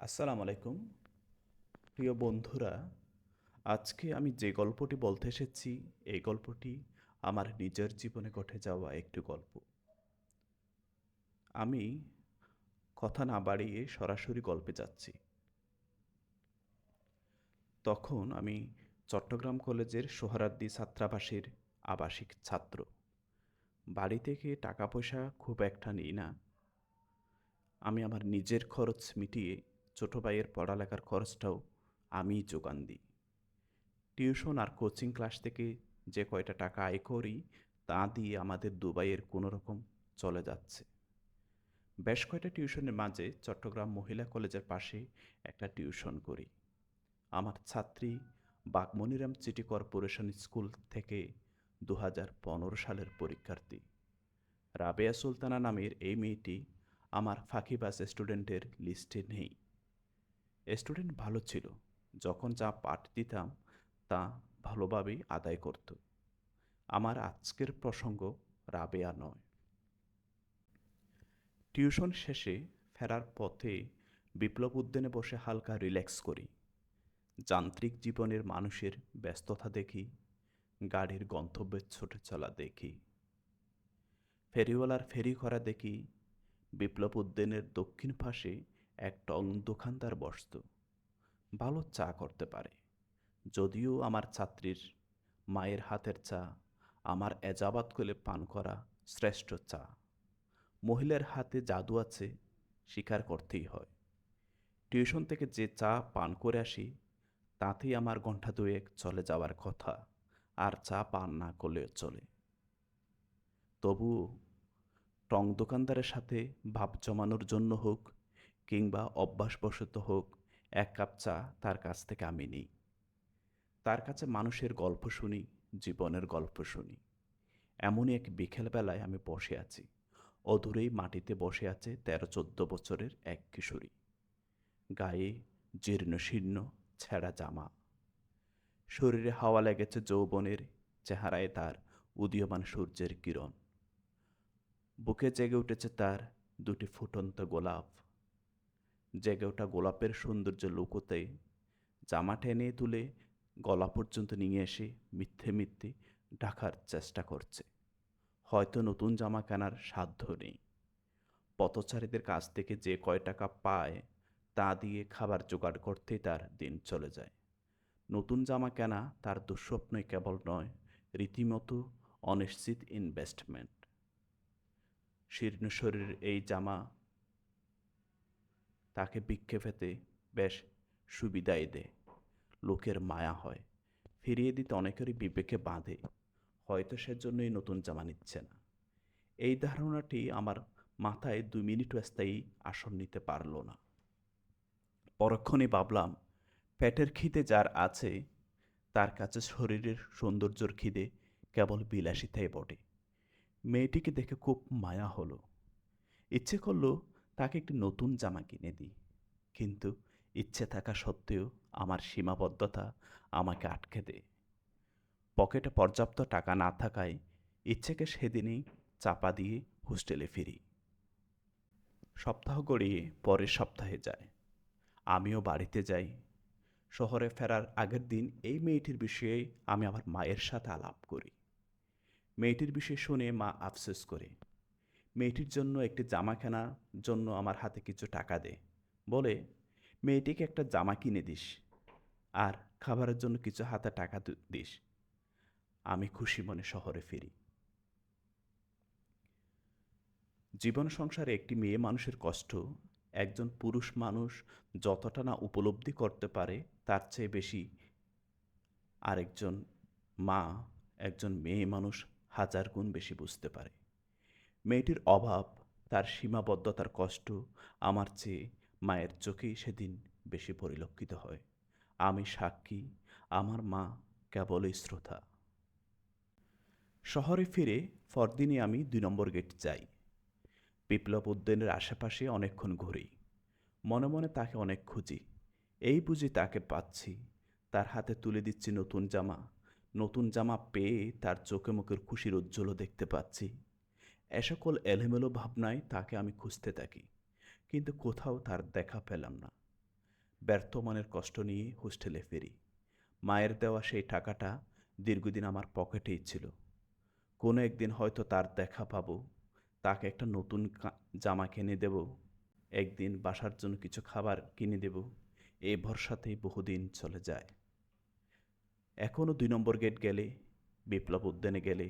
আসসালামু আলাইকুম। প্রিয় বন্ধুরা, আজকে আমি যে গল্পটি বলতে এসেছি, এই গল্পটি আমার নিজের জীবনে ঘটে যাওয়া একটি গল্প। আমি কথা না বাড়িয়ে সরাসরি গল্পে যাচ্ছি। তখন আমি চট্টগ্রাম কলেজের সোহরাদ্দি ছাত্রাবাসের আবাসিক ছাত্র। বাড়ি থেকে টাকা পয়সা খুব একটা নিই না। আমি আমার নিজের খরচ মিটিয়ে ছোটো ভাইয়ের পড়ালেখার খরচটাও আমিই যোগান দিই। টিউশন আর কোচিং ক্লাস থেকে যে কয়টা টাকা আয় করি, তা দিয়ে আমাদের দুবাইয়ের কোনো রকম চলে যাচ্ছে। বেশ কয়টা টিউশনের মাঝে চট্টগ্রাম মহিলা কলেজের পাশে একটা টিউশন করি। আমার ছাত্রী বাগমনিরাম সিটি কর্পোরেশন স্কুল থেকে দু হাজার পনেরো সালের পরীক্ষার্থী। রাবেয়া সুলতানা নামের এই মেয়েটি আমার ফাঁকিবাজ স্টুডেন্টের লিস্টে নেই। স্টুডেন্ট ভালো ছিল। যখন যা পাঠ দিতাম, তা ভালোভাবেই আদায় করত। আমার আজকের প্রসঙ্গ রাবেয়া নয়। টিউশন শেষে ফেরার পথে বিপ্লব উদ্যানে বসে হালকা রিল্যাক্স করি। যান্ত্রিক জীবনের মানুষের ব্যস্ততা দেখি, গাড়ির গন্তব্যের ছোটে চলা দেখি। ফেরিওয়ালার ফেরি করা দেখি, বিপ্লব উদ্যানের দক্ষিণ পাশে এক টং দোকানদার বসত। ভালো চা করতে পারে। যদিও আমার ছাত্রীর মায়ের হাতের চা, আমার এজাবাত করে পান করা শ্রেষ্ঠ চা। মহিলার হাতে জাদু আছে, স্বীকার করতেই হয়। টিউশন থেকে যে চা পান করে আসি, তাতেই আমার ঘণ্টা দুয়েক চলে যাওয়ার কথা, আর চা পান না করলেও চলে। তবুও টং দোকানদারের সাথে ভাব জমানোর জন্য হোক কিংবা অভ্যাসবশত হোক, এক কাপ চা তার কাছ থেকে আমি নিই। তার কাছে মানুষের গল্প শুনি, জীবনের গল্প শুনি। এমনই এক বিকেলবেলায় আমি বসে আছি। অদূরেই মাটিতে বসে আছে তেরো চোদ্দ বছরের এক কিশোরী। গায়ে জীর্ণ শীর্ণ ছেঁড়া জামা। শরীরে হাওয়া লেগেছে যৌবনের, চেহারায় তার উদীয়মান সূর্যের কিরণ। বুকে জেগে উঠেছে তার দুটি ফুটন্ত গোলাপ। জেগে ওঠা গোলাপের সৌন্দর্য লুকোতে জামা টেনে তুলে গলা পর্যন্ত নিয়ে এসে মিথ্যে মিথ্যে ঢাকার চেষ্টা করছে। হয়তো নতুন জামা কেনার সাধ্য নেই। পথচারীদের কাছ থেকে যে কয় টাকা পায়, তা দিয়ে খাবার জোগাড় করতেই তার দিন চলে যায়। নতুন জামা কেনা তার দুঃস্বপ্নই কেবল নয়, রীতিমতো অনিশ্চিত ইনভেস্টমেন্ট শীর্ণ শরীরের এই জামা তাকে বিক্ষেপেতে বেশ সুবিধাই দেয়। লোকের মায়া হয়। ফিরিয়ে দিতে অনেকেরই বিবেকে বাঁধে। হয়তো সেজন্যই নতুন জামা নিচ্ছে না। এই ধারণাটি আমার মাথায় দু মিনিটও স্থায়ী আসন নিতে পারল না। পরক্ষণে ভাবলাম, পেটের খিদে যার আছে, তার কাছে শরীরের সৌন্দর্যর খিদে কেবল বিলাসিতাই বটে। মেয়েটিকে দেখে খুব মায়া হলো। ইচ্ছে করল তাকে একটি নতুন জামা কিনে দিই। কিন্তু ইচ্ছে থাকা সত্ত্বেও আমার সীমাবদ্ধতা আমাকে আটকে দেয়। পকেটে পর্যাপ্ত টাকা না থাকায় ইচ্ছেকে সেদিনই চাপা দিয়ে হোস্টেলে ফিরি। সপ্তাহ গড়িয়ে পরের সপ্তাহে যায়। আমিও বাড়িতে যাই। শহরে ফেরার আগের দিন এই মেয়েটির বিষয়ে আমি আমার মায়ের সাথে আলাপ করি। মেয়েটির বিষয়ে শুনে মা আফসোস করে। মেয়েটির জন্য একটি জামা কেনার জন্য আমার হাতে কিছু টাকা দে। বলে, মেয়েটিকে একটা জামা কিনে দিস আর খাবারের জন্য কিছু হাতে টাকা দিস। আমি খুশি মনে শহরে ফিরি। জীবন সংসারে একটি মেয়ে মানুষের কষ্ট, একজন পুরুষ মানুষ যতটা না উপলব্ধি করতে পারে তার চেয়ে বেশি আরেকজন মা, একজন মেয়ে মানুষ হাজার গুণ বেশি বুঝতে পারে। মেয়েটির অভাব, তার সীমাবদ্ধতার কষ্ট আমার চেয়ে মায়ের চোখেই সেদিন বেশি পরিলক্ষিত হয়। আমি সাক্ষী, আমার মা কেবলই শ্রোতা। শহরে ফিরে ফরদিনে আমি দুই নম্বর গেট যাই। বিপ্লব উদ্যানের আশেপাশে অনেকক্ষণ ঘুরি। মনে মনে তাকে অনেক খুঁজি। এই বুঝি তাকে পাচ্ছি। তার হাতে তুলে দিচ্ছি নতুন জামা। নতুন জামা পেয়ে তার চোখে মুখের খুশির উজ্জ্বল দেখতে পাচ্ছি। সকল এলোমেলো ভাবনায় তাকে আমি খুঁজতে থাকি, কিন্তু কোথাও তার দেখা পেলাম না। ব্যর্থ মনের কষ্ট নিয়ে হোস্টেলে ফিরি। মায়ের দেওয়া সেই টাকাটা দীর্ঘদিন আমার পকেটেই ছিল। কোনো একদিন হয়তো তার দেখা পাবো, তাকে একটা নতুন জামা কিনে দেব, একদিন বাসার জন্য কিছু খাবার কিনে দেব এই ভরসাতেই বহুদিন চলে যায়। এখনও দুই নম্বর গেট গেলে, বিপ্লব উদ্যানে গেলে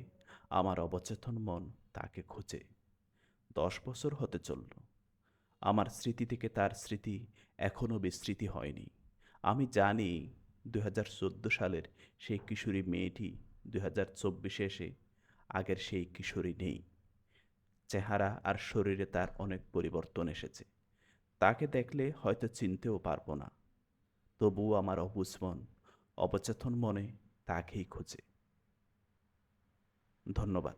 আমার অবচেতন মন তাকে খোঁজে। দশ বছর হতে চলল। আমার স্মৃতি থেকে তার স্মৃতি এখনও বিস্মৃতি হয়নি। আমি জানি দুই হাজার চোদ্দ সালের সেই কিশোরী মেয়েটি দুই হাজার চব্বিশে এসে আগের সেই কিশোরী নেই। চেহারা আর শরীরে তার অনেক পরিবর্তন এসেছে। তাকে দেখলে হয়তো চিনতেও পারব না। তবুও আমার অবুঝ মন, অবচেতন মনে তাকেই খোঁজে। ধন্যবাদ।